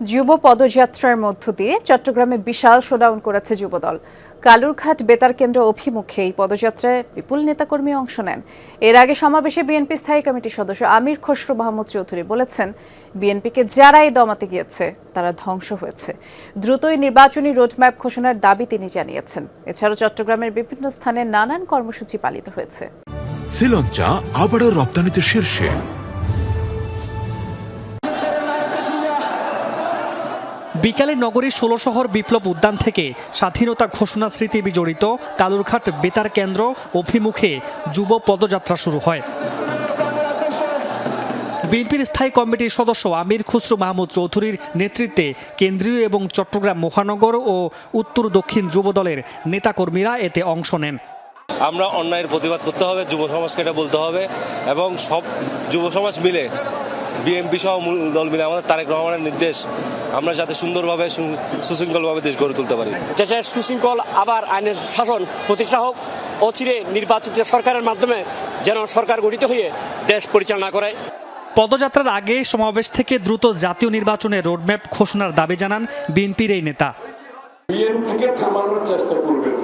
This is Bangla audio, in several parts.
যুব পদযাত্রার মধ্য দিয়ে চট্টগ্রামে বিশাল শোডাউন করেছে যুবদল। কালুরঘাট বেতার কেন্দ্র অভিমুখে এই পদযাত্রায় বিপুল নেতাকর্মী অংশ নেন। এর আগে সমাবেশে বিএনপি স্থায়ী কমিটির সদস্য আমির খসরু মাহমুদ চৌধুরী বলেছেন, বিএনপিকে যারাই দমাতে গিয়েছে, তারা ধ্বংস হয়েছে। দ্রুতই নির্বাচনী রোডম্যাপ ঘোষণার দাবি তিনি জানিয়েছেন। এছাড়াও চট্টগ্রামের বিভিন্ন স্থানে নানান কর্মসূচি পালিত হয়েছে। শ্রীলঞ্চা আবারও রপ্তানিতে শীর্ষে। বিকালে নগরীর ষোলো শহর বিপ্লব উদ্যান থেকে স্বাধীনতা ঘোষণা স্মৃতি বিজড়িত কালুরঘাট বেতার কেন্দ্র অভিমুখে যুব পদযাত্রা শুরু হয়। বিএনপির স্থায়ী কমিটির সদস্য আমির খুসরু মাহমুদ চৌধুরীর নেতৃত্বে কেন্দ্রীয় এবং চট্টগ্রাম মহানগর ও উত্তর দক্ষিণ যুব দলের নেতাকর্মীরা এতে অংশ নেন। আমরা অন্যায়ের প্রতিবাদ করতে হবে, যুব সমাজকে এটা বলতে হবে এবং সব যুব সমাজ মিলে বিএনপি সহ মূল দল মিলে আমাদের তারেক রহমানের নির্দেশ আমরা যাতে সুন্দরভাবে সুশৃঙ্খলভাবে দেশ গড়ে তুলতে পারি। দেশের সুশৃঙ্খল আবার আইনের শাসন প্রতিষ্ঠা হোক অচিরে নির্বাচিত সরকারের মাধ্যমে যেন সরকার গঠিত হয়ে দেশ পরিচালনা করে। পদযাত্রার আগে সমাবেশ থেকে দ্রুত জাতীয় নির্বাচনের রোডম্যাপ ঘোষণার দাবি জানান বিএনপির এই নেতা। বিএনপিকে থামানোর চেষ্টা করবেন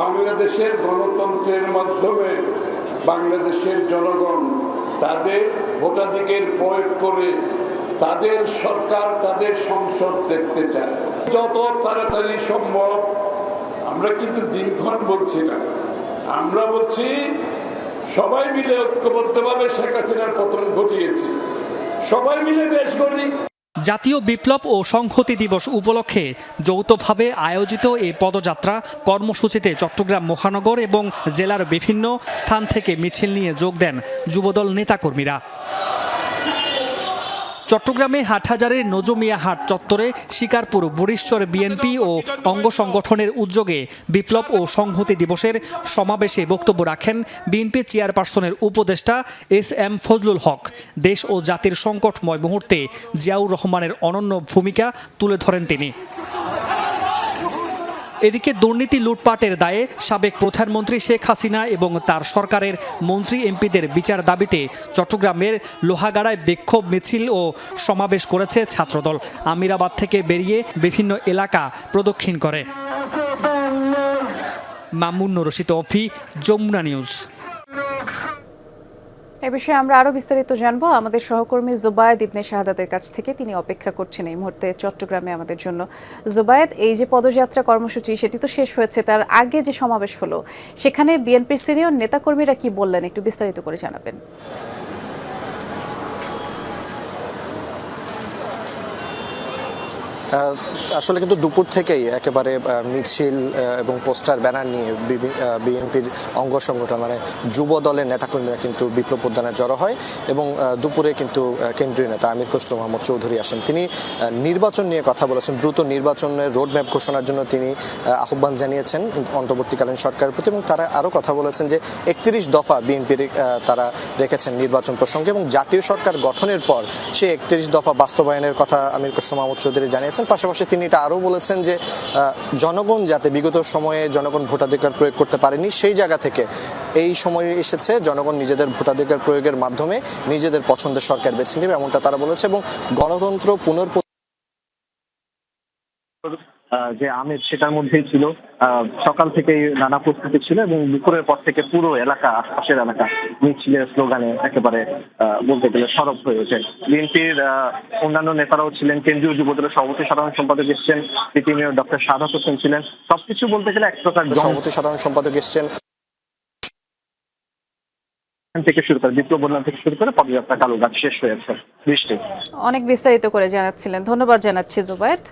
বাংলাদেশের গণতন্ত্রের মাধ্যমে বাংলাদেশের জনগণ তাদের ভোটাধিকার প্রয়োগ করে তাদের সরকার তাদের সংসদ দেখতে চায়। যত তাড়াতাড়ি সম্ভব, আমরা কিন্তু দিনক্ষণ বলছি না। আমরা বলছি, সবাই মিলে ঐক্যবদ্ধভাবে শেখ হাসিনার পতন ঘটিয়েছি। সবাই মিলে দেশ গড়ি। জাতীয় বিপ্লব ও সংহতি দিবস উপলক্ষে যৌথভাবে আয়োজিত এই পদযাত্রা কর্মসূচিতে চট্টগ্রাম মহানগর এবং জেলার বিভিন্ন স্থান থেকে মিছিল নিয়ে যোগ দেন যুবদল নেতাকর্মীরা। চট্টগ্রামে হাটহাজারের নজমিয়া হাট চত্বরে শিকারপুর বরিশ্বর বিএনপি ও অঙ্গ সংগঠনের উদ্যোগে বিপ্লব ও সংহতি দিবসের সমাবেশে বক্তব্য রাখেন বিএনপি চেয়ারপারসনের উপদেষ্টা এস এম ফজলুল হক। দেশ ও জাতির সংকটময় মুহূর্তে জিয়াউর রহমানের অনন্য ভূমিকা তুলে ধরেন তিনি। এদিকে দুর্নীতি লুটপাটের দায়ে সাবেক প্রধানমন্ত্রী শেখ হাসিনা এবং তার সরকারের মন্ত্রী এমপিদের বিচার দাবিতে চট্টগ্রামের লোহাগাড়ায় বিক্ষোভ মিছিল ও সমাবেশ করেছে ছাত্রদল। আমিরাবাদ থেকে বেরিয়ে বিভিন্ন এলাকা প্রদক্ষিণ করে। মামুন রশিদ অফি, যমুনা নিউজ। এ বিষয়ে আমরা আরও বিস্তারিত জানব। আমাদের সহকর্মী জুবায়েদ ইবনে শাহাদাতের কাছ থেকে তিনি অপেক্ষা করছেন এই মুহূর্তে চট্টগ্রামে আমাদের জন্য। জুবায়েদ, এই যে পদযাত্রা কর্মসূচি, সেটি তো শেষ হয়েছে। তার আগে যে সমাবেশ হলো, সেখানে বিএনপির সিনিয়র নেতাকর্মীরা কি বললেন? একটু বিস্তারিত করে জানাবেন। আসলে কিন্তু দুপুর থেকেই একেবারে মিছিল এবং পোস্টার, ব্যানার নিয়ে বিএনপির অঙ্গ সংগঠন মানে যুব দলের নেতাকর্মীরা কিন্তু বিপ্লব উদ্যানে জড়ো হয় এবং দুপুরে কিন্তু কেন্দ্রীয় নেতা আমির খসরু মোহাম্মদ চৌধুরী আসেন। তিনি নির্বাচন নিয়ে কথা বলেছেন। দ্রুত নির্বাচনের রোডম্যাপ ঘোষণার জন্য তিনি আহ্বান জানিয়েছেন অন্তর্বর্তীকালীন সরকারের প্রতি এবং তারা আরও কথা বলেছেন যে একত্রিশ দফা বিএনপির তারা রেখেছেন নির্বাচন প্রসঙ্গে এবং জাতীয় সরকার গঠনের পর সেই একত্রিশ দফা বাস্তবায়নের কথা আমির খসরু মাহমুদ চৌধুরী জানিয়েছেন। পাশাপাশি তিনি এটা আরও বলেছেন যে জনগণ যাতে বিগত সময়ে জনগণ ভোটাধিকার প্রয়োগ করতে পারেনি, সেই জায়গা থেকে এই সময়ে এসেছে জনগণ নিজেদের ভোটাধিকার প্রয়োগের মাধ্যমে নিজেদের পছন্দের সরকার বেছে নেবে, এমনটা তারা বলেছে। এবং গণতন্ত্র পুনর যে আমেজ সেটার মধ্যেই ছিল। আহ, সকাল থেকেই নানা প্রস্তুতি ছিল এবং দুপুরের পর থেকে পুরো এলাকা আশপাশের এলাকা মিছিলের স্লোগানে একেবারে আহ, বলতে গেলে সরব হয়ে ওঠে। বিএনপির অন্যান্য নেতারাও ছিলেন কেন্দ্রীয় যুবদলের সভাপতি সাধারণ সম্পাদক এসছেন city mayor doctor Sadat Hossain ছিলেন। সবকিছু বলতে গেলে এক প্রকার সভাপতি সাধারণ সম্পাদক এসছেন। থেকে শুরু করে বিপ্লব বন্যা থেকে শুরু করে পদযাত্রা কালুঘাট শেষ হয়েছে। বৃষ্টি। অনেক বিস্তারিত করে জানাচ্ছিলেন। ধন্যবাদ জানাচ্ছি জুবায়েদ